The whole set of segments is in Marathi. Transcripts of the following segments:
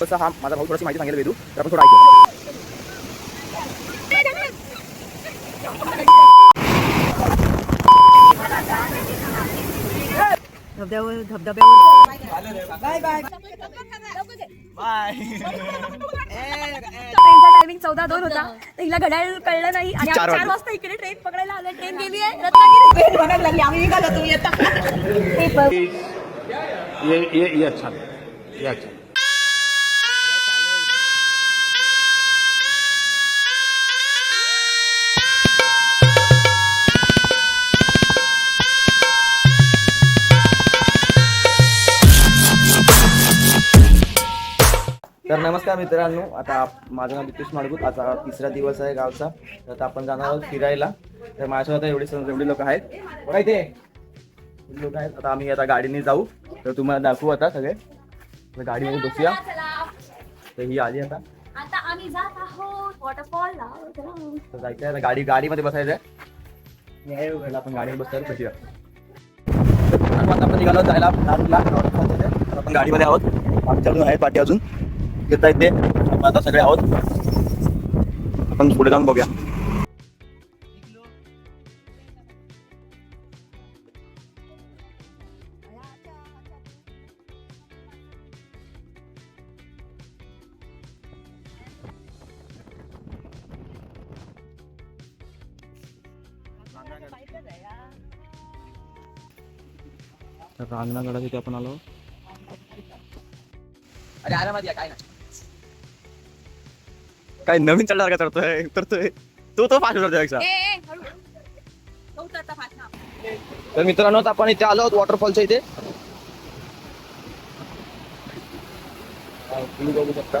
तसा हा माझा भाऊ थोडीशी माहिती सांगेल वेदू तर आपण थोडा ऐकू धबधब्यावर धबधब्यावर. ट्रेनचा टायमिंग चौदा दोन होता. तर हिला घड्याळ कळलं नाही. आणि चार आम्ही चार वाजले. वाजता इकडे ट्रेन पकडायला आलं. ट्रेन गेली आहे. रत्नागिरी. म्हणायला लागली. आम्ही निघालो तुम्ही येता. ये ये ये अच्छा. ये अच्छा. नमस्कार मित्रांनो आता माझं नाव नितेश माडगूत आता तिसरा दिवस आहे गावचा. तर आता आपण जाणार आहोत फिरायला. तर माझ्यासोबत एवढे एवढे लोक आहेत. बघा इथे लोक आहेत. आता आम्ही आता गाडीने जाऊ. तर तुम्हाला दाखवू आता सगळे. तर गाडीमध्ये बसूया. तर ही आली आता. आता आम्ही जात आहोत वॉटरफॉलला तर जायचं आहे आता गाडी गाडीमध्ये बसायचं आहे आपण गाडीमध्ये बसताना बसूया. आपण निघालो जायला. आपण गाडीमध्ये आहोत. पाठी अजून आहेत पाठी अजून. येत. आहेत ते आपण आता सगळे आहोत. आपण पुढे जाऊन बघूया. तर रांगणागडा तिथे आपण आलो. अरे आरामात या काय नाही. काय नवीन चढणार का चढतोय? उतरतोय तो तो फास्ट उतरतोयपेक्षा. तर मित्रांनो आता आपण इथे आलो आहोत वॉटरफॉलच्या इथे. तुम्ही बघू शकता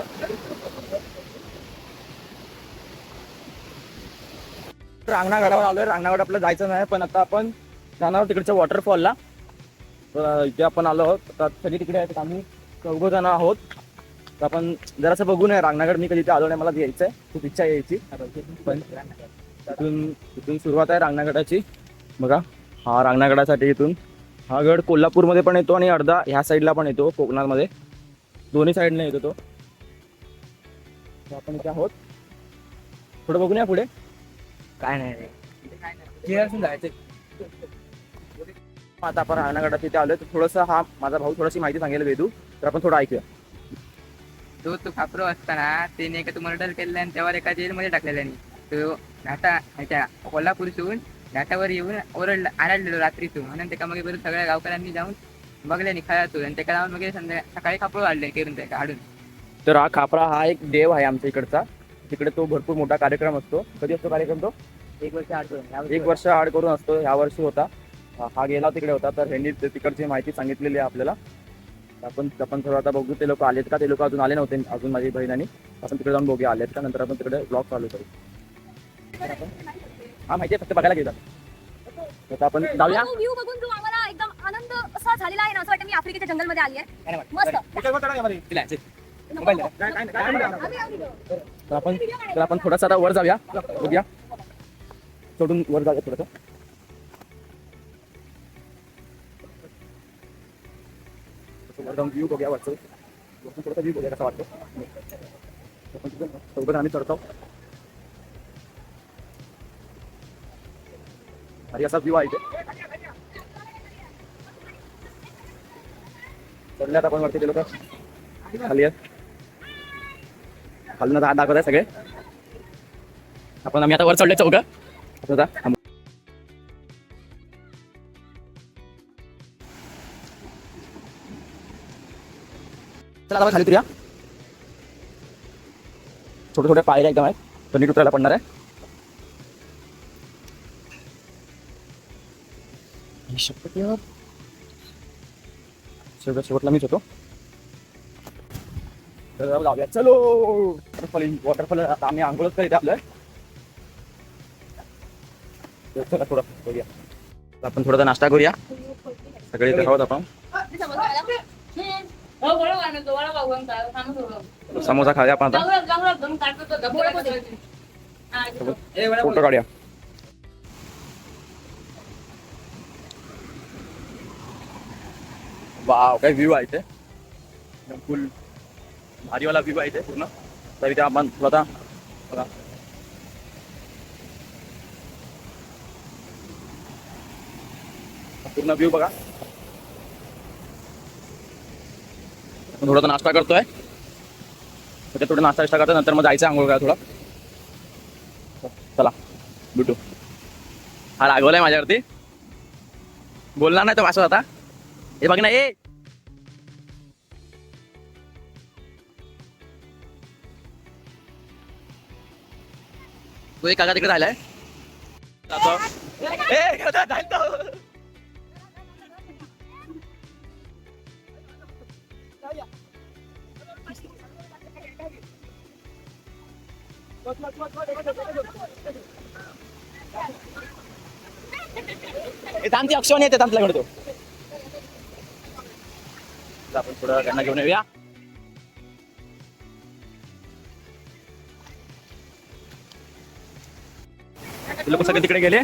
रांगणागडावर आलोय. रांगणागड आपलं जायचं नाही पण आता आपण जाणार आहोत तिकडच्या वॉटरफॉलला तर इथे आपण आलो आहोत. आता सगळे तिकडे आहेत आम्ही. चौघ जण आहोत. तर आपण जरासं बघू नये रांगणागड मी कधी इथे आलो नाही मला यायचं आहे खूप इच्छा यायची. पण तिथून तिथून सुरुवात आहे रांगणागडाची बघा हा रांगणागडासाठी इथून. हा गड कोल्हापूरमध्ये पण येतो आणि अर्धा ह्या साईडला पण येतो कोकणामध्ये. दोन्ही साईडने येतो तो. तर आपण इथे आहोत. थोडं बघू नये पुढे. काय नाही आता आपण रांगणागडात तिथे आलोय. तर थोडंसं हा माझा भाऊ थोडीशी माहिती सांगेल वेदू. तर आपण थोडं ऐकूया. तो तो खापरो असताना त्याने एका तो मर्डर केलेला आणि त्यावर एका जेलमध्ये टाकलेल्यानी तो घाटा ह्याच्या कोल्हापूरसून घाटावर येऊन ओरडला आरडलेलो रात्रीतून. म्हणून त्याका मग बरं सगळ्या गावकऱ्यांनी जाऊन बघल्यानी खळ्यातून आणि त्याला जाऊन मग संध्या सकाळी खापरो काढले करून त्याका हाडून तर हा खापरा हा एक देव आहे आमच्या इकडचा. तिकडे तो भरपूर मोठा कार्यक्रम असतो. कधी असतो कार्यक्रम तो? एक वर्ष आठवण एक वर्ष आड करून असतो. ह्या वर्षी होता. हा- गेला तिकडे होता. तर ह्यांनी ते तिकडची माहिती सांगितलेली आहे आपल्याला. आपण आपण थोडं आता बघू ते लोक आलेत का? ते लोक अजून आले नव्हते अजून माझी बहिणानी. आपण तिकडे जाऊन बघूया आलेत का? नंतर आपण तिकडे ब्लॉग चालू करू. हा माहिती आहे फक्त बघायला गेला. तर आपण जाऊया. व्ह्यू बघून जो आम्हाला एकदम आनंद असा झालेला आहे ना असं वाटतं मी आफ्रिकेच्या जंगलमध्ये आली आहे. मस्त. तर आपण तर आपण थोडासा आता वर जाऊया. बघूया. सोडून वर जाऊया थोडंसं. तसं वर जाऊन व्ह्यू बघूया वरचं. वरतून थोडासा व्ह्यू बघूया कसा वाटतो आपण आम्ही चढतो. अरे असा व्ह्यू आहे इथे. चढल्यात आपण वरती ते लोक खाली आहेत खालून आता दाखवत आहे सगळे. आपण आम्ही आता वर चढले चौघ. आता चला आपण खाली उतरूया. छोटे छोटे पायऱ्या एकदम आहेत. तर नीट उतरायला पडणार आहे. शेवट शेवटला मीच होतो. जाऊया. चलो! वॉटरफॉल वॉटरफॉल आता आम्ही आंघोळच करीत आपलं. चला थोडं बघूया आपण थोडासा नाश्ता करूया. सगळे इथे आहोत आपण. समोसा खाऊया आपण आता? फोटो काढूया. वाव काय व्ह्यू आहे ते फुल भारीवाला व्ह्यू आहे इथे पूर्ण. तर इथे आपण स्वतः बघा. पूर्ण व्ह्यू बघा. थोडासा नाश्ता करतोय. तर थोडं नाश्ता विष्टा करतो नंतर मग जायचं आंघोळ करा थोडा. चला भेटू. हा रागवलाय माझ्यावरती. बोलणार नाही तो असं आता. हे बघ ना ए! तो एक काका तिकडे राहिलाय. जातो. ए, येते थांब घडतो आपण थोडं त्यांना घेऊन येऊया. लोक सगळे तिकडे गेले?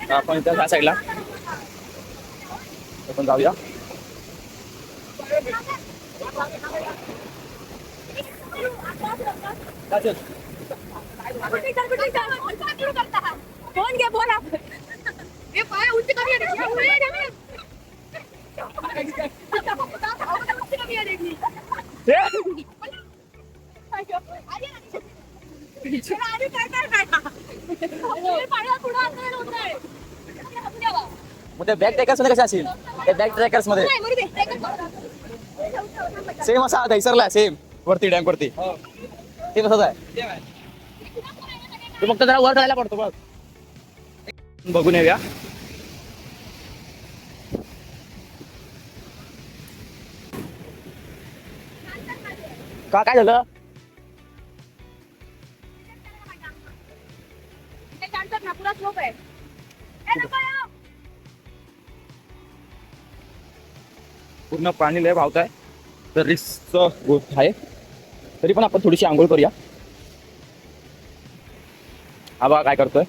तर आपण इथं ह्या साईडला आपण जाऊया. फोन घे बोला हे पाय उंची कमी. अरे काय काय काय बॅग ट्रॅकर्समध्ये कसे असतील ते बॅग ट्रॅकर्समध्ये. सेम असा दैसरला सेम वरती डॅम वरती. ते तसंच आहे. तू फक्त जरा वर चढायला पडतो बघ. बघून येऊया. का काय झालं. पूर्ण पाणी लय वाहत आहे तर रिस्कचं गोष्ट आहे. तरी पण आपण थोडीशी आंघोळ करूया. हा बघा काय करतोय.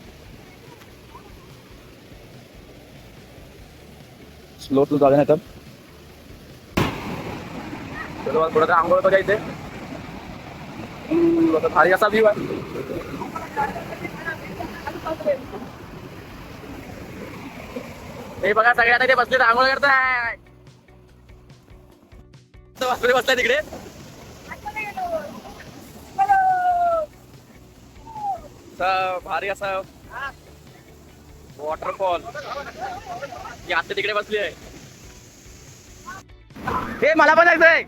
स्लो स्लो झालं नाही तर चलो आता थोडं आंघोळ करूया इथे. आता भारी असा व्ह्यू आहे. हे बघा सगळे ते बसले आंघोळ करताय. बसले बसलाय तिकडे भारी असा वॉटरफॉल ही आता तिकडे बसली आहे. हे मला पण जायचंय.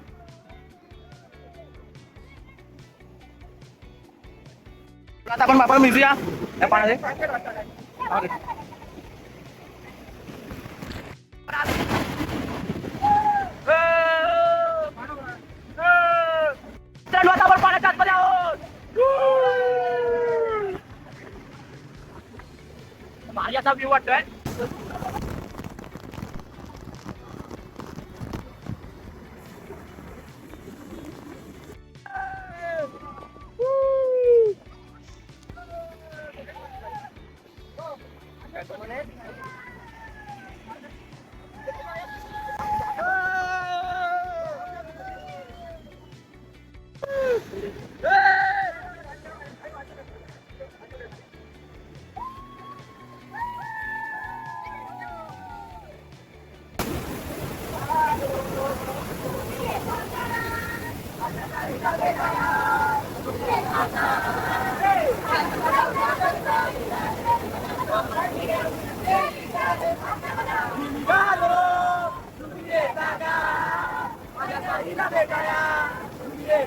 आता आपण आपण मिसूया या पाण्याचे भारी असा व्ह्यू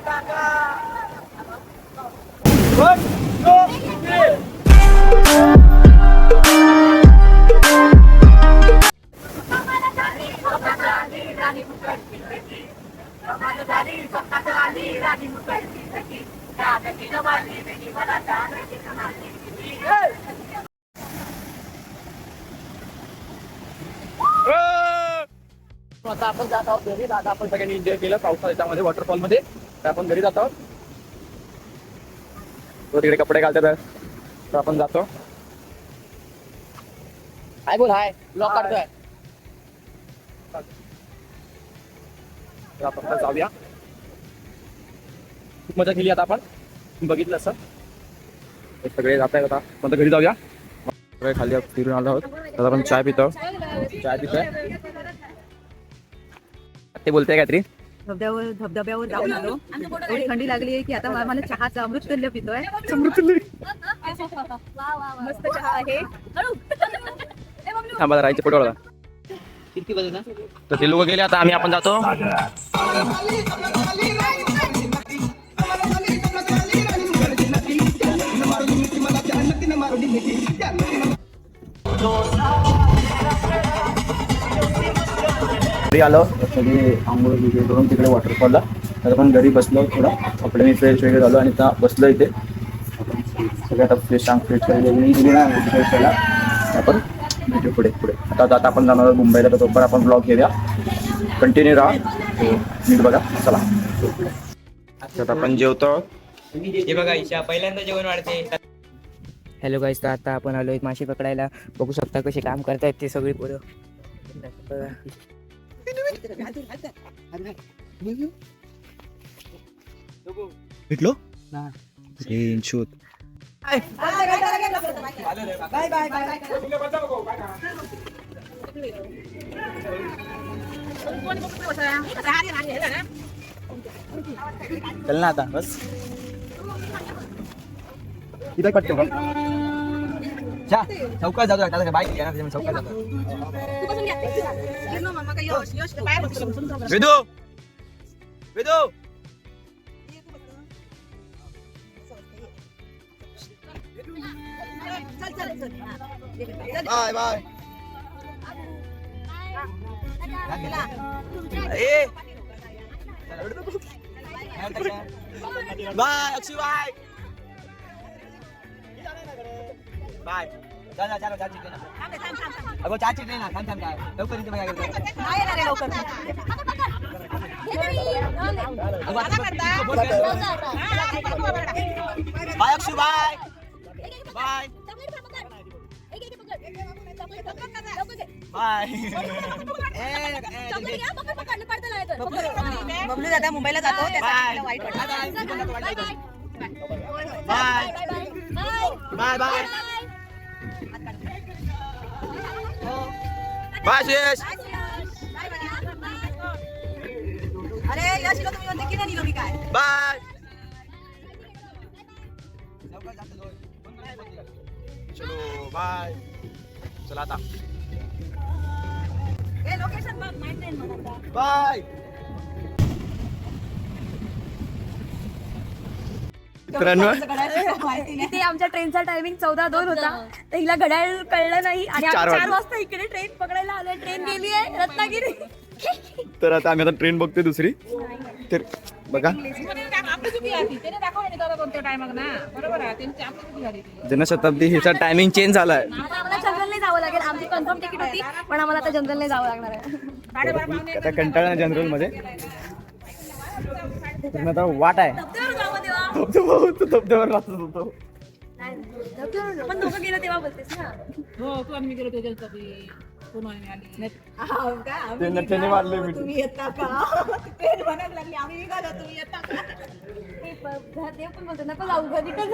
টাকা आता आपण जात आहोत घरी. आता आपण सगळ्यांनी एन्जॉय केलं पावसाळ्यामध्ये वॉटरफॉलमध्ये तर आपण घरी जात आहोत. तो तिकडे कपडे घालतात. तर आपण जातो. हाय बोल हाय. ब्लॉग काढतोय. तर आपण जाऊया. खूप मजा केली आता आपण. बघितलं असं. हे सगळे जात आहेत आता. पण घरी जाऊया. सगळे खाली फिरून आलो आहोत. आता आपण चाय पितो. चाय पितोय. ते बोलते काहीतरी? धबधब्यावर धबधब्यावर जाऊन आलो. एवढी थंडी लागली आहे की आता मला चहाचं अमृत तुल्य पितोय मस्त चहा आहे. थांबा राहायचे फोटो तर ते लोक गेले आता आम्ही आपण जातो. घरी आलो सगळे आंघोळ वगैरे करून तिकडे वॉटरफॉलला तर आपण घरी बसलो थोडं कपडे मी फ्रेश वगैरे झालो आणि आता बसलो इथे. सगळे आता फ्रेश अंग फ्रेश वगैरे गेली ना फ्रेश व्हायला. आपण भेटू पुढे पुढे. आता आता आपण जाणार आहोत मुंबईला तर तोपर्यंत आपण ब्लॉग घेऊया. कंटिन्यू राहा. नीट बघा. चला. आता आपण जेवतो हे बघा ईशा पहिल्यांदा जेवण वाढते. हॅलो गाईस तर आता आपण आलोय मासे पकडायला. बघू शकता कसे काम करतायत ते सगळी पोरं. बघा. भेटलो हा. शोध बाय बाय बाय चल ना आता बस इथे कटतो का चा चौकात जातो आता बाईक घ्या ना चौकात जातो वेदू वेदू बाय बाय ए बाय अक्षय बाय बाय. जा जा जा चाची ना अगो चाची ना थांब थांब काय? लवकर इथे बघा नाही येणार आहे लवकर. Bye Akshay bye. Bye. Bye. Bablu दादा मुंबईला जातो bye. Bye bye. Bye Suyash अरे यश तुम्ही म्हणते की नाही निघाली काय? बाय. चलो बाय. चला आता. लोकेशन बघ माहीत. बाय. मित्रांनो. इथे आमच्या ट्रेनचा टायमिंग चौदा दोन होता. तर हिला घड्याळ कळलं नाही. आणि चार आम्ही चार वाजले. वाजता इकडे ट्रेन पकडायला आलोय. ट्रेन गेली आहे रत्नागिरी. तर आता आम्ही आता ट्रेन बघतोय दुसरी. तर बघा. जनशताब्दी हिचा टायमिंग चेंज झालाय. आता आम्हाला जनरलने जावं लागेल. आमची कन्फर्म तिकीट होती पण आम्हाला आता जनरलने जावं लागणार आहे. आता कंटाळा जनरलमध्ये. आता वाट आहे. धबधबा होतो धबधब्यावर राहतो होतो पण आपण दोघं तेव्हा बोलतेस ना हाव का? आम्ही ते निघालो, मारले मी. तुम्ही येता का आम्ही निघालो तुम्ही येता का प- घरात पण बोलतो नको जाऊ घरी तर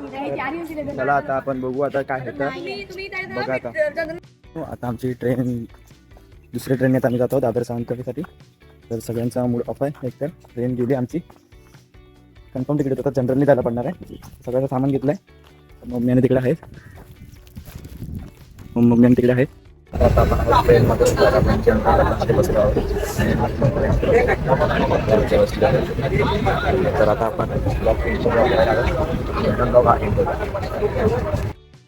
नाही, चार दिले चला आता आपण बघू आता काय होतं तुम्ही तुम्ही बघा आता. आमची आता आमची ट्रेन दुसऱ्या ट्रेनने आम्ही जातो दादर सावंतवाडीसाठी तर सगळ्यांचा मूड ऑफ आहे एकतर ट्रेन गेली आमची कन्फर्म तिकडे आता जनरलनी जायला पडणार आहे. सगळ्याचं सामान घेतलं आहे मम्मी आणि तिकडे आहेत. मम्मी आणि तिकडे आहेत. आता आपण ट्रेनमध्ये म्हणजे आपण आहोत. तर आता आपण ब्लॉक ब्लॉक आहे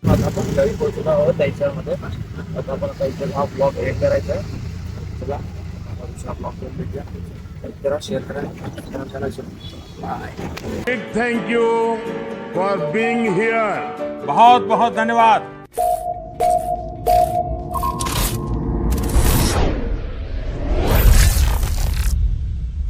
आता आपण घरी पोहोचलो आहोत त्याच्यामध्ये आता आपण आता इथे हा ब्लॉग एड करायचा आहे. चला आपण दुसरा ब्लॉग करून भेटूया big thank you for being here बहुत बहुत धन्यवाद।